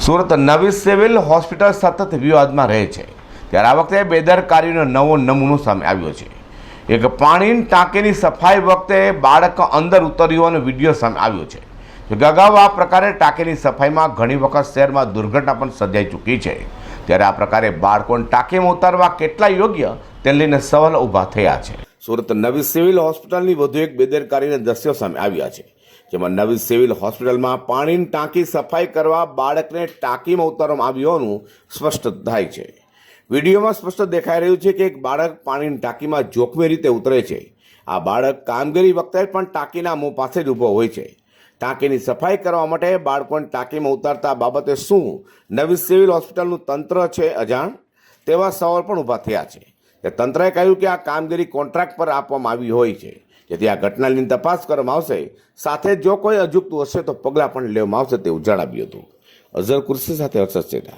સુરત નવી civil hospital સતત વિવાદમાં રહે છે. ત્યારે આ વખતે બેદરકારીનો નવો નમૂનો સામે આવ્યો છે. એક પાણીની ટાંકીની સફાઈ વખતે બાળક અંદર ઉતર્યું વીડિયો સામે આવ્યો છે. અગાઉ આ પ્રકારે ટાંકીની સફાઈમાં ઘણી વખત શહેરમાં દુર્ઘટના પણ સર્જાઈ ચૂકી છે. ત્યારે આ પ્રકારે બાળકોને ટાંકીમાં ઉતારવા કેટલા યોગ્ય તેને લઈને સવાલ ઊભા થયા છે. સુરત નવી સિવિલ હોસ્પિટલની વધુ એક બેદરકારીના દ્રશ્યો સામે આવ્યા છે. જેમાં નવી સિવિલ હોસ્પિટલમાં પાણીની ટાંકી સફાઈ કરવા બાળકને ટાંકીમાં ઉતારવામાં આવ્યોનું સ્પષ્ટ થાય છે. વિડીયોમાં સ્પષ્ટ દેખાઈ રહ્યું છે કે એક બાળક પાણીની ટાંકીમાં જોખમી રીતે ઉતરે છે. આ બાળક કામગીરી વખતે પણ ટાંકીના મોં પાસે જ ઊભો હોય છે. ટાંકીની સફાઈ કરવા માટે બાળકોને ટાંકીમાં ઉતારતા બાબતે શું નવી સિવિલ હોસ્પિટલનું તંત્ર છે અજાણ? તેવા સવાલ પણ ઊભા થયા છે. તે તંત્રએ કહ્યું કે આ કામગીરી કોન્ટ્રાક્ટ પર આપવામાં આવી હોય છે. જેથી આ ઘટનાની તપાસ કરવામાં આવશે. સાથે જો કોઈ અજુકતું હશે તો પગલાં પણ લેવામાં આવશે તેવું જણાવ્યું હતું. અઝર કુર્સી સાથે હર્ષદ સેઠા.